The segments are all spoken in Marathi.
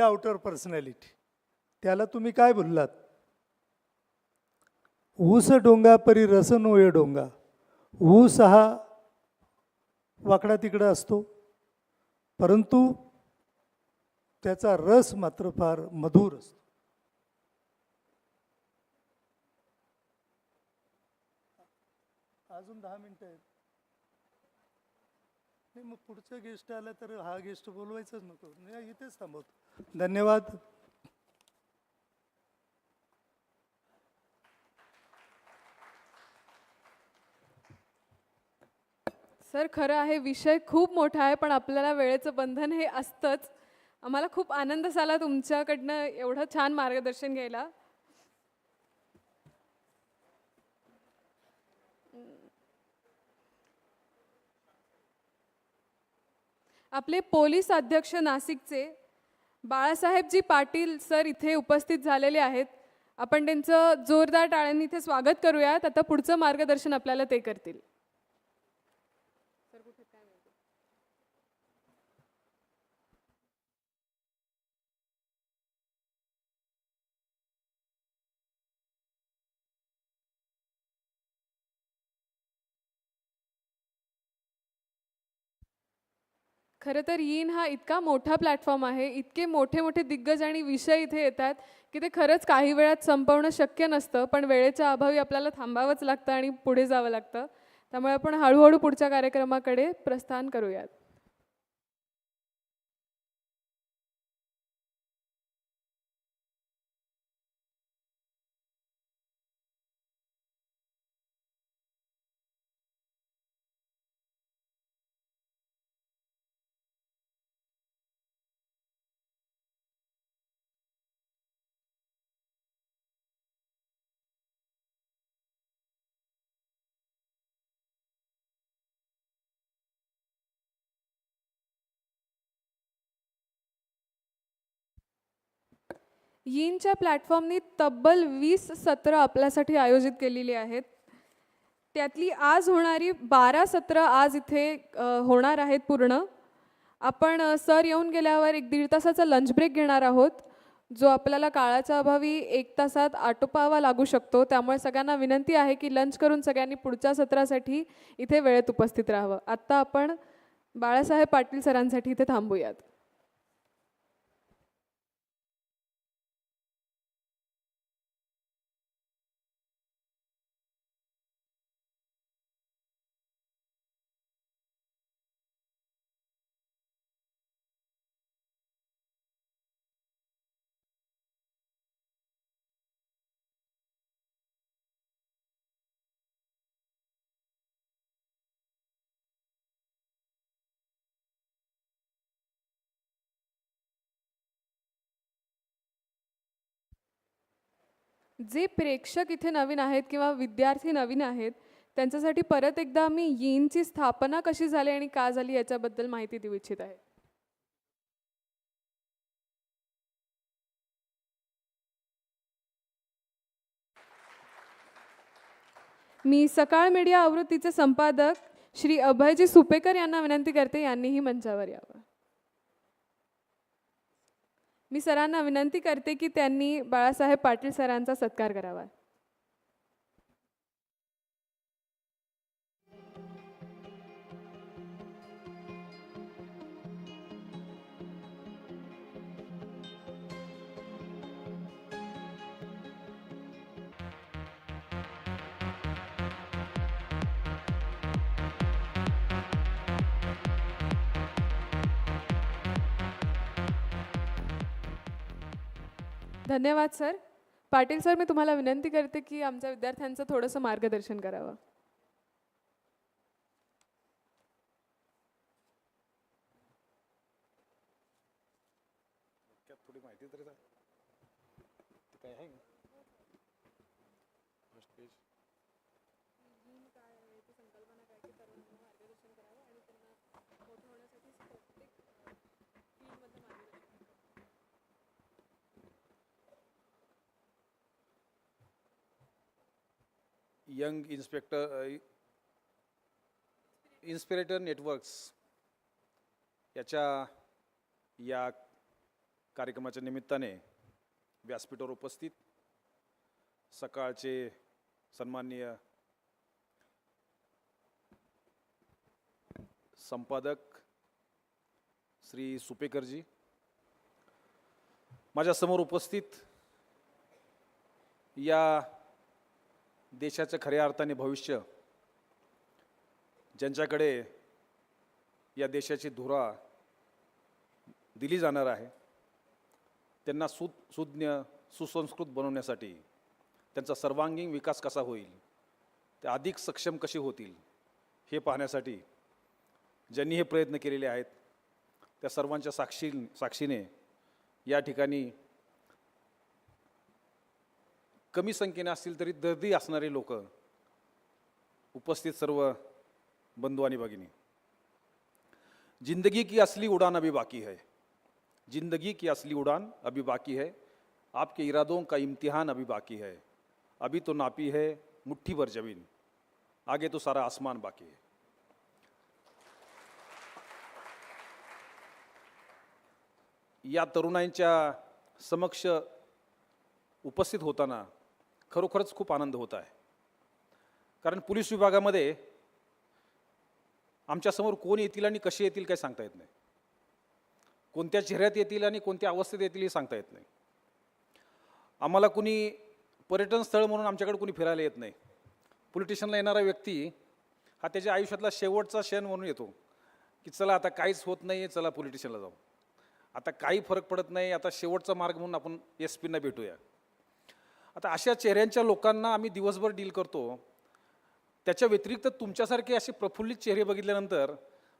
आउटर पर्सनॅलिटी त्याला तुम्ही काय बोललात? ऊस डोंगा परी रस डोंगा. ऊस हा वाकडा तिकडा असतो. परंतु त्याचा रस मात्र फार मधुर असतो. अजून दहा मिनटं आहेत. मग पुढचं गेस्ट आला तर हा गेस्ट बोलवायचंच नको. नाही इथेच थांबवतो. धन्यवाद. सर खरं आहे विषय खूप मोठा आहे पण आपल्याला वेळेचं बंधन हे असतंच. आम्हाला खूप आनंद झाला तुमच्याकडनं एवढं छान मार्गदर्शन घ्यायला. आपले पोलीस अध्यक्ष नाशिकचे बाळासाहेबजी पाटील सर इथे उपस्थित झालेले आहेत. आपण त्यांचं जोरदार टाळ्यांनी इथे स्वागत करूयात. आता पुढचं मार्गदर्शन आपल्याला ते करतील. खरं तर यीन हा इतका मोठा प्लॅटफॉर्म आहे इतके मोठे मोठे दिग्गज आणि विषय इथे येतात की ते खरंच काही वेळात संपवणं शक्य नसतं पण वेळेच्या अभावी आपल्याला थांबावंच लागतं आणि पुढे जावं लागतं. त्यामुळे आपण हळूहळू पुढच्या कार्यक्रमाकडे प्रस्थान करूयात. यीनच्या प्लॅटफॉर्मनी तब्बल वीस सत्रं आपल्यासाठी आयोजित केलेली आहेत. त्यातली आज होणारी बारा सत्रं आज इथे होणार आहेत पूर्ण. आपण सर येऊन गेल्यावर एक दीड तासाचा लंच ब्रेक घेणार आहोत जो आपल्याला काळाच्या अभावी एक तासात आटोपावा लागू शकतो. त्यामुळे सगळ्यांना विनंती आहे की लंच करून सगळ्यांनी पुढच्या सत्रासाठी इथे वेळेत उपस्थित राहावं. आत्ता आपण बाळासाहेब पाटील सरांसाठी इथे थांबूयात. जे प्रेक्षक इथे नवीन आहेत किंवा विद्यार्थी नवीन आहेत त्यांच्यासाठी परत एकदा मी यीनची स्थापना कशी झाली आणि का झाली याच्याबद्दल माहिती देऊ इच्छित आहे. मी सकाळ मीडिया आवृत्तीचे संपादक श्री अभयजी सुपेकर यांना विनंती करते यांनीही मंचावर यावं. मी सरांना विनंती करते की त्यांनी बाळासाहेब पाटील सरांचा सत्कार करावा. धन्यवाद सर. पाटील सर मी तुम्हाला विनंती करते की आमच्या विद्यार्थ्यांचं थोडंसं मार्गदर्शन करावं थोडी माहिती तरी सांग ते काय आहे first page young inspector inspirator networks याच्या या कार्यक्रमाच्या निमित्ताने व्यासपीठावर उपस्थित सकाळचे सन्माननीय संपादक श्री सुपेकरजी माझ्यासमोर उपस्थित या देशाचं खऱ्या अर्थाने भविष्य ज्यांच्याकडे या देशाची धुरा दिली जाणार आहे त्यांना सु सुज्ञ सुसंस्कृत बनवण्यासाठी त्यांचा सर्वांगीण विकास कसा होईल ते अधिक सक्षम कसे होतील हे पाहण्यासाठी ज्यांनी हे प्रयत्न केलेले आहेत त्या सर्वांच्या साक्षी साक्षीने या ठिकाणी कमी संख्येने असतील तरी दर्दी असणारे लोक उपस्थित सर्व बंधू आणि भगिनी. जिंदगी की असली उड़ान अभी बाकी है. जिंदगी की असली उड़ान अभी बाकी है. आपके इरादों का इम्तिहान अभी बाकी है. अभी तो नापी है मुट्ठी भर जमीन. आगे तो सारा आसमान बाकी है. या तरुणांच्या समक्ष उपस्थित होताना खरोखरच खूप आनंद होत आहे. कारण पोलीस विभागामध्ये आमच्यासमोर कोण येतील आणि कसे येतील काही सांगता येत नाही. कोणत्या चेहऱ्यात येतील आणि कोणत्या अवस्थेत येतील हे सांगता येत नाही. आम्हाला कुणी पर्यटन स्थळ म्हणून आमच्याकडे कुणी फिरायला येत नाही. पोलिटिशनला येणारा व्यक्ती हा त्याच्या आयुष्यातला शेवटचा क्षण म्हणून येतो की चला आता काहीच होत नाही चला पोलिटिशनला जाऊ. आता काही फरक पडत नाही आता शेवटचा मार्ग म्हणून आपण एस पींना भेटूया. आता अशा चेहऱ्यांच्या लोकांना आम्ही दिवसभर डील करतो. त्याच्या व्यतिरिक्त तुमच्यासारखे असे प्रफुल्लित चेहरे बघितल्यानंतर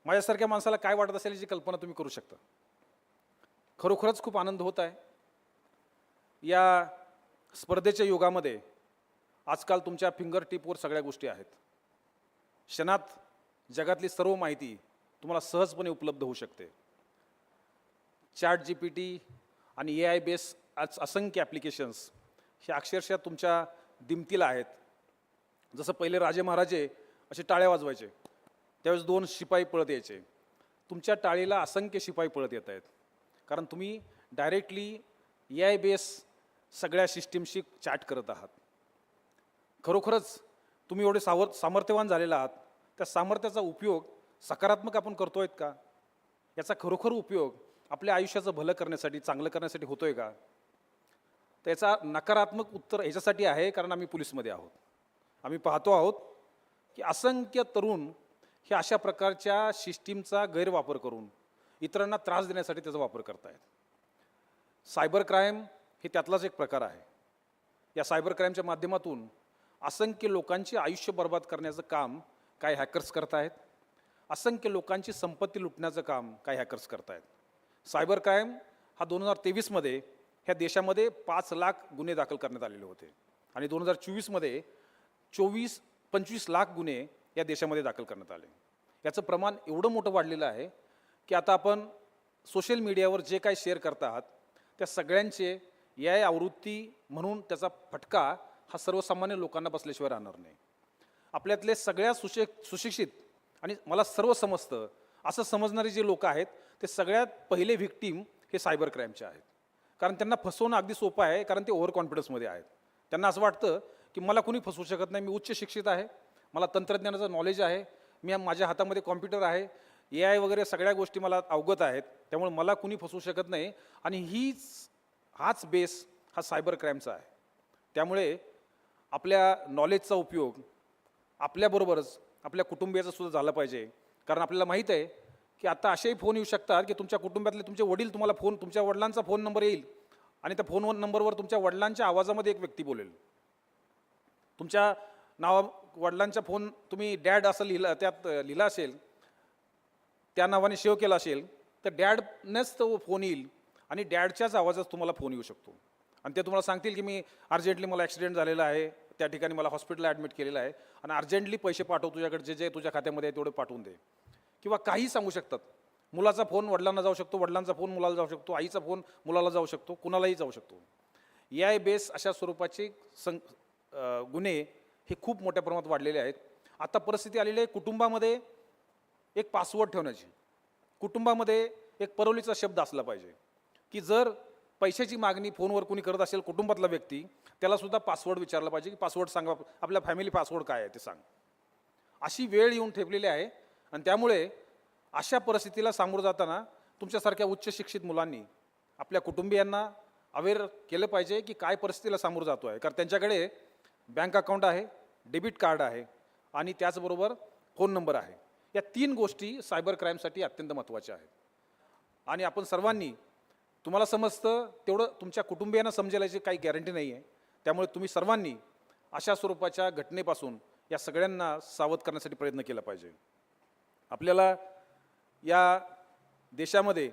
माझ्यासारख्या माणसाला काय वाटत असेल याची कल्पना तुम्ही करू शकता. खरोखरच खूप आनंद होत आहे. या स्पर्धेच्या युगामध्ये आजकाल तुमच्या फिंगर टिपवर सगळ्या गोष्टी आहेत. क्षणात जगातली सर्व माहिती तुम्हाला सहजपणे उपलब्ध होऊ शकते. चॅट जी पी टी आणि ए आय बेस आज असंख्य ॲप्लिकेशन्स हे अक्षरशः तुमच्या दिमतीला आहेत. जसं पहिले राजे महाराजे असे टाळ्या वाजवायचे. त्यावेळेस दोन शिपाई पळत यायचे. तुमच्या टाळीला असंख्य शिपाई पळत येत आहेत. कारण तुम्ही डायरेक्टली ए आय बेस सगळ्या सिस्टीमशी चॅट करत आहात. खरोखरच तुम्ही एवढे सावर सामर्थ्यवान झालेला आहात. त्या सामर्थ्याचा उपयोग सकारात्मक आपण करतो आहेत का? याचा खरोखर उपयोग आपल्या आयुष्याचं भलं करण्यासाठी चांगलं करण्यासाठी होतोय का? त्याचा नकारात्मक उत्तर ह्याच्यासाठी आहे कारण आम्ही पोलीसमध्ये आहोत. आम्ही पाहतो आहोत की असंख्य तरुण हे अशा प्रकारच्या सिस्टीमचा गैरवापर करून इतरांना त्रास देण्यासाठी त्याचा वापर करतायत. सायबर क्राईम हे त्यातलाच एक प्रकार आहे. या सायबर क्राईमच्या माध्यमातून असंख्य लोकांचे आयुष्य बर्बाद करण्याचं काम काय हॅकर्स करतायत. असंख्य लोकांची संपत्ती लुटण्याचं काम काय हॅकर्स करतायत. सायबर क्राईम हा दोन हजार तेवीसमध्ये ह्या देशामध्ये पाच लाख गुन्हे दाखल करण्यात आलेले होते. आणि दोन हजार चोवीसमध्ये चोवीस पंचवीस लाख गुन्हे या देशामध्ये दाखल करण्यात आले. याचं प्रमाण एवढं मोठं वाढलेलं आहे की आता आपण सोशल मीडियावर जे काय शेअर करता आहात त्या सगळ्यांचे या आवृत्ती म्हणून त्याचा फटका हा सर्वसामान्य लोकांना बसल्याशिवाय राहणार नाही. आपल्यातले सगळ्या सुशि सुशिक्षित आणि मला सर्व समजतं असं समजणारे जे लोक आहेत ते सगळ्यात पहिले व्हिक्टीम हे सायबर क्राईमचे आहेत. कारण त्यांना फसवणं अगदी सोपं आहे कारण ते ओव्हर कॉन्फिडन्समध्ये आहेत. त्यांना असं वाटतं की मला कुणी फसवू शकत नाही मी उच्च शिक्षित आहे मला तंत्रज्ञानाचं नॉलेज आहे मी माझ्या हातामध्ये कॉम्प्युटर आहे ए आय वगैरे सगळ्या गोष्टी मला अवगत आहेत त्यामुळे मला कुणी फसवू शकत नाही आणि हीच हाच बेस हा सायबर क्राईमचा आहे. त्यामुळे आपल्या नॉलेजचा उपयोग आपल्याबरोबरच आपल्या कुटुंबियाचा सुद्धा झाला पाहिजे. कारण आपल्याला माहीत आहे की आता असेही फोन येऊ शकतात की तुमच्या कुटुंबातले तुमचे वडील तुम्हाला फोन तुमच्या वडिलांचा फोन नंबर येईल आणि त्या फोन नंबरवर तुमच्या वडिलांच्या आवाजामध्ये एक व्यक्ती बोलेल. तुमच्या नावा वडिलांच्या फोन तुम्ही डॅड असं लिहिलं त्यात लिहिला असेल त्या नावाने सेव्ह केला असेल तर डॅडनेच तो फोन येईल आणि डॅडच्याच आवाजात तुम्हाला फोन येऊ शकतो. आणि ते तुम्हाला सांगतील की मी अर्जंटली मला ॲक्सिडेंट झालेला आहे त्या ठिकाणी मला हॉस्पिटलला ॲडमिट केलेलं आहे आणि अर्जंटली पैसे पाठव तुझ्याकडे जे जे तुझ्या खात्यामध्ये आहे तेवढे पाठवून दे. किंवा काही सांगू शकतात. मुलाचा फोन वडिलांना जाऊ शकतो वडिलांचा फोन मुलाला जाऊ शकतो आईचा फोन मुलाला जाऊ शकतो कुणालाही जाऊ शकतो. ए आय बेस अशा स्वरूपाचे सं गुन्हे हे खूप मोठ्या प्रमाणात वाढलेले आहेत. आता परिस्थिती आलेली आहे कुटुंबामध्ये एक पासवर्ड ठेवण्याची. कुटुंबामध्ये एक परवलीचा शब्द असला पाहिजे. की जर पैशाची मागणी फोनवर कोणी करत असेल कुटुंबातला व्यक्ती त्यालासुद्धा पासवर्ड विचारला पाहिजे की पासवर्ड सांगा आपल्या फॅमिली पासवर्ड काय आहे ते सांग. अशी वेळ येऊन ठेपलेली आहे. आणि त्यामुळे अशा परिस्थितीला सामोरं जाताना तुमच्यासारख्या उच्च शिक्षित मुलांनी आपल्या कुटुंबियांना अवेअर केलं पाहिजे की काय परिस्थितीला सामोरं जातो आहे कारण त्यांच्याकडे बँक अकाउंट आहे डेबिट कार्ड आहे आणि त्याचबरोबर फोन नंबर आहे. या तीन गोष्टी सायबर क्राईमसाठी अत्यंत महत्त्वाच्या आहेत. आणि आपण सर्वांनी तुम्हाला समजतं तेवढं तुमच्या कुटुंबियांना समजायलाची काही गॅरंटी नाही आहे त्यामुळे तुम्ही सर्वांनी अशा स्वरूपाच्या घटनेपासून या सगळ्यांना सावध करण्यासाठी प्रयत्न केला पाहिजे. आपल्याला या देशामध्ये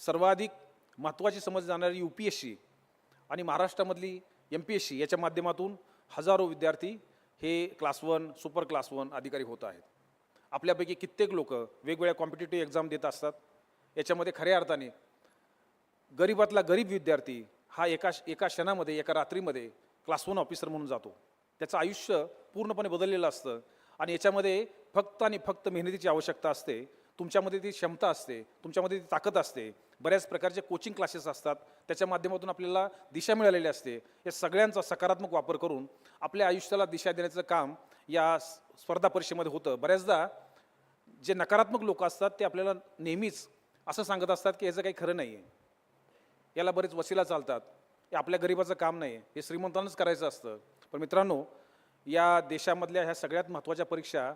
सर्वाधिक महत्त्वाची समज जाणारी यू पी एस सी आणि महाराष्ट्रामधली एम पी एस सी याच्या माध्यमातून हजारो विद्यार्थी हे class one super class one अधिकारी होत आहेत. आपल्यापैकी कित्येक लोक वेगवेगळ्या कॉम्पिटेटिव्ह एक्झाम देत असतात. याच्यामध्ये खऱ्या अर्थाने गरीबातला गरीब विद्यार्थी हा एका एका क्षणामध्ये एका रात्रीमध्ये क्लास वन ऑफिसर म्हणून जातो. त्याचं आयुष्य पूर्णपणे बदललेलं असतं. आणि याच्यामध्ये फक्त आणि फक्त मेहनतीची आवश्यकता असते. तुमच्यामध्ये ती क्षमता असते तुमच्यामध्ये ती ताकद असते. बऱ्याच प्रकारचे कोचिंग क्लासेस असतात. त्याच्या माध्यमातून आपल्याला दिशा मिळालेली असते. या सगळ्यांचा सकारात्मक वापर करून आपल्या आयुष्याला दिशा देण्याचं काम या स्पर्धा परीक्षेमध्ये होतं. बऱ्याचदा जे नकारात्मक लोक असतात ते आपल्याला नेहमीच असं सांगत असतात की याचं काही खरं नाही आहे याला बरेच वसिला चालतात. हे आपल्या गरिबाचं काम नाही हे श्रीमंतांनाच करायचं असतं. पण मित्रांनो या देशामधल्या ह्या सगळ्यात महत्त्वाच्या परीक्षा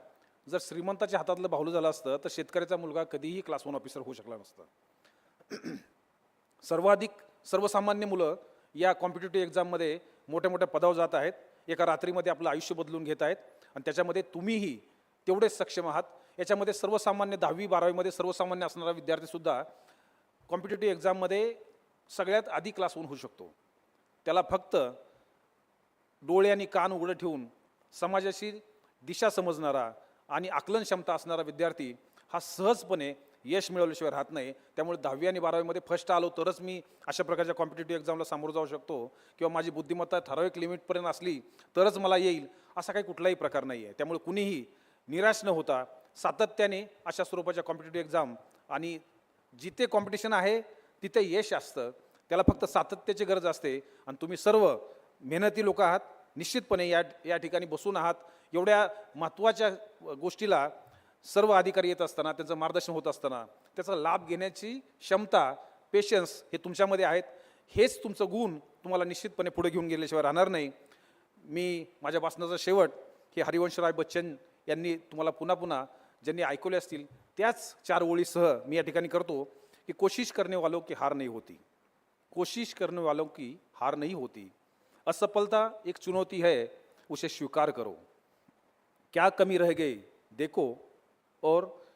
जर श्रीमंताच्या हातातलं बाहुलं झालं असतं तर शेतकऱ्याचा मुलगा कधीही क्लास वन ऑफिसर होऊ शकला नसता. सर्वाधिक सर्वसामान्य मुलं या कॉम्पिटेटिव्ह एक्झाममध्ये मोठ्या मोठ्या पदावर जात आहेत. एका रात्रीमध्ये आपलं आयुष्य बदलून घेत आहेत. आणि त्याच्यामध्ये तुम्हीही तेवढेच सक्षम आहात. याच्यामध्ये सर्वसामान्य दहावी बारावीमध्ये सर्वसामान्य असणारा विद्यार्थीसुद्धा कॉम्पिटेटिव्ह एक्झाममध्ये सगळ्यात आधी क्लास होऊन होऊ शकतो. त्याला फक्त डोळे आणि कान उघडं ठेवून समाजाची दिशा समजणारा आणि आकलन क्षमता असणारा विद्यार्थी हा सहजपणे यश मिळवल्याशिवाय राहत नाही. त्यामुळे दहावी आणि बारावीमध्ये फर्स्ट आलो तरच मी अशा प्रकारच्या कॉम्पिटेटिव्ह एक्झामला सामोरं जाऊ शकतो. किंवा माझी बुद्धिमत्ता ठराविक लिमिटपर्यंत असली तरच मला येईल असा काही कुठलाही प्रकार नाही आहे. त्यामुळे कुणीही निराश न होता सातत्याने अशा स्वरूपाच्या कॉम्पिटेटिव्ह एक्झाम आणि जिथे कॉम्पिटिशन आहे तिथे यश असतं. त्याला फक्त सातत्याची गरज असते आणि तुम्ही सर्व मेहनती लोक आहात. निश्चितपणे या या ठिकाणी बसून आहात. एवढ्या महत्त्वाच्या गोष्टीला सर्व अधिकारी येत असताना त्यांचं मार्गदर्शन होत असताना त्याचा लाभ घेण्याची क्षमता पेशन्स हे तुमच्यामध्ये आहेत. हेच तुमचं गुण तुम्हाला निश्चितपणे पुढे घेऊन गेल्याशिवाय राहणार नाही. मी माझ्या भाषणाचा शेवट हे हरिवंशराय बच्चन यांनी तुम्हाला पुन्हा पुन्हा ज्यांनी ऐकवले असतील त्याच चार ओळीसह मी या ठिकाणी करतो की कोशिश करणेवालो की हार नाही होती. कोशिश करने वालों की हार नहीं होती. असफलता एक चुनौती है, उसे स्वीकार करो। क्या कमी रह गई, देखो और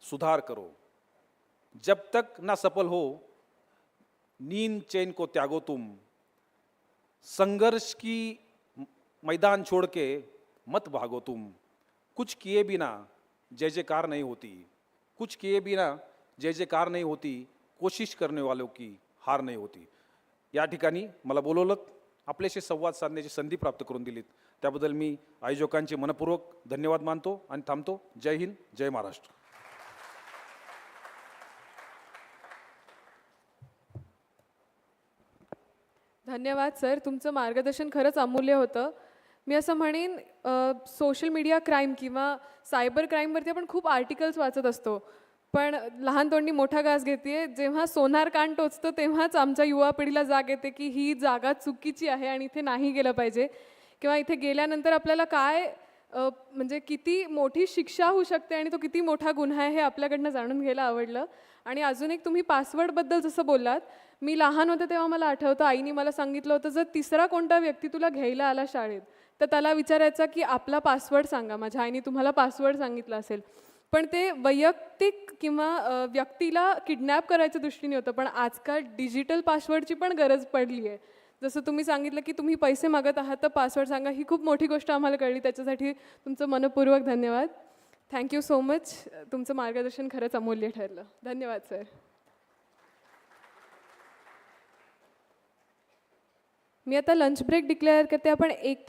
सुधार करो। जब तक ना सफल हो, नींद चैन को त्यागो तुम। संघर्ष की मैदान छोड़ के मत भागो तुम। कुछ किए बिना जय जयकार नहीं होती। कुछ किए बिना जय जयकार नहीं होती। कोशिश करने वालों की हार नाही होती। या ठिकाणी मला बोलवलं आपल्याशी संवाद साधण्याची संधी प्राप्त करून दिलीत. त्याबद्दल मी आयोजकांचे मनपूर्वक धन्यवाद मानतो आणि थांबतो. जय हिंद जय महाराष्ट्र. धन्यवाद सर. तुमचं मार्गदर्शन खरंच अमूल्य होतं. मी असं म्हणेन सोशल मीडिया क्राईम किंवा सायबर क्राईमवरती आपण खूप आर्टिकल्स वाचत असतो. पण लहान तोंडी मोठा घास घेते जेव्हा सोनार कान टोचतं तेव्हाच आमच्या युवा पिढीला जाग येते की ही जागा चुकीची आहे आणि इथे नाही गेलं पाहिजे. किंवा इथे गेल्यानंतर आपल्याला काय म्हणजे किती मोठी शिक्षा होऊ शकते आणि तो किती मोठा गुन्हा आहे हे आपल्याकडनं जाणून घ्यायला आवडलं. आणि अजून एक तुम्ही पासवर्डबद्दल जसं बोललात मी लहान होते तेव्हा मला आठवतं आईने मला सांगितलं होतं जर तिसरा कोणता व्यक्ती तुला घ्यायला आला शाळेत तर त्याला विचारायचा की आपला पासवर्ड सांगा. माझ्या आईने तुम्हाला पासवर्ड सांगितला असेल. पण ते वैयक्तिक किंवा व्यक्तीला किडनॅप करायच्या दृष्टीने होतं. पण आजकाल डिजिटल पासवर्डची पण गरज पडली आहे. जसं तुम्ही सांगितलं की तुम्ही पैसे मागत आहात तर पासवर्ड सांगा. ही खूप मोठी गोष्ट आम्हाला कळली. त्याच्यासाठी तुमचं मनपूर्वक धन्यवाद. थँक्यू सो मच तुमचं मार्गदर्शन खरंच अमूल्य ठरलं. धन्यवाद सर मी आता लंच ब्रेक डिक्लेअर करते. आपण एक तास